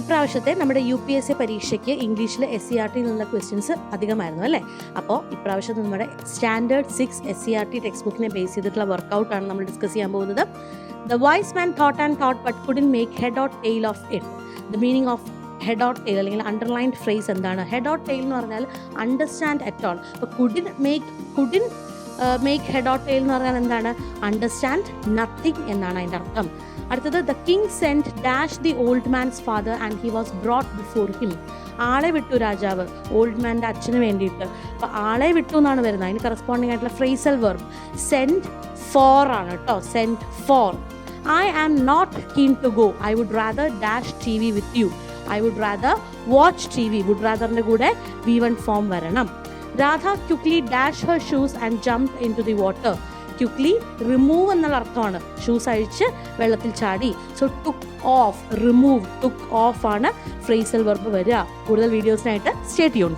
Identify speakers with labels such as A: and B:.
A: ഇപ്രാവശ്യത്തെ നമ്മുടെ U P S C പരീക്ഷയ്ക്ക് ഇംഗ്ലീഷിൽ എസ് സി ആർ ടി നിന്നുള്ള ക്വസ്റ്റ്യൻസ് അധികമായിരുന്നു അല്ലേ? അപ്പോൾ ഇപ്രാവശ്യം നമ്മുടെ standard six S C R T text ബുക്കിനെ base ചെയ്തിട്ടുള്ള വർക്കൗട്ടാണ് നമ്മൾ ഡിസ്കസ് ചെയ്യാൻ പോകുന്നത്. The wise man thought and thought but couldn't make head out tail of it the meaning of head out tail അല്ലെങ്കിൽ അണ്ടർലൈൻഡ് ഫ്രേസ് എന്താണ്? Head out tail എന്ന് പറഞ്ഞാൽ understand at all അപ്പോൾ couldn't make couldn't make head out tail എന്ന് പറഞ്ഞാൽ എന്താണ്? Understand nothing എന്നാണ് അതിന്റെ അർത്ഥം. അടുത്തത് the king sent dash the old man's father and he was brought before him ആളെ വിട്ടു രാജാവ് ഓൾഡ് മാന്റെ അച്ഛന് വേണ്ടിയിട്ട്. അപ്പോൾ ആളെ വിട്ടു എന്നാണ് വരുന്നത്. അതിന് കറസ്പോണ്ടിങ് ആയിട്ടുള്ള ഫ്രേസൽ വെർബ് സെന്റ് ഫോർ ആണ് കേട്ടോ. Sent four I am not keen to go I would rather dash T V with you I would rather watch T V would റാദറിന്റെ കൂടെ വി വൺ ഫോം വരണം. Radha quickly dash her shoes and jump in to the water quickly remove എന്നുള്ള അർത്ഥമാണ്. Shoes അഴിച്ച് വെള്ളത്തിൽ ചാടി. So took off remove took off ആണ് phrasal verb വരിക. കൂടുതൽ വീഡിയോസിനായിട്ട് സ്റ്റേ ട്യൂൺ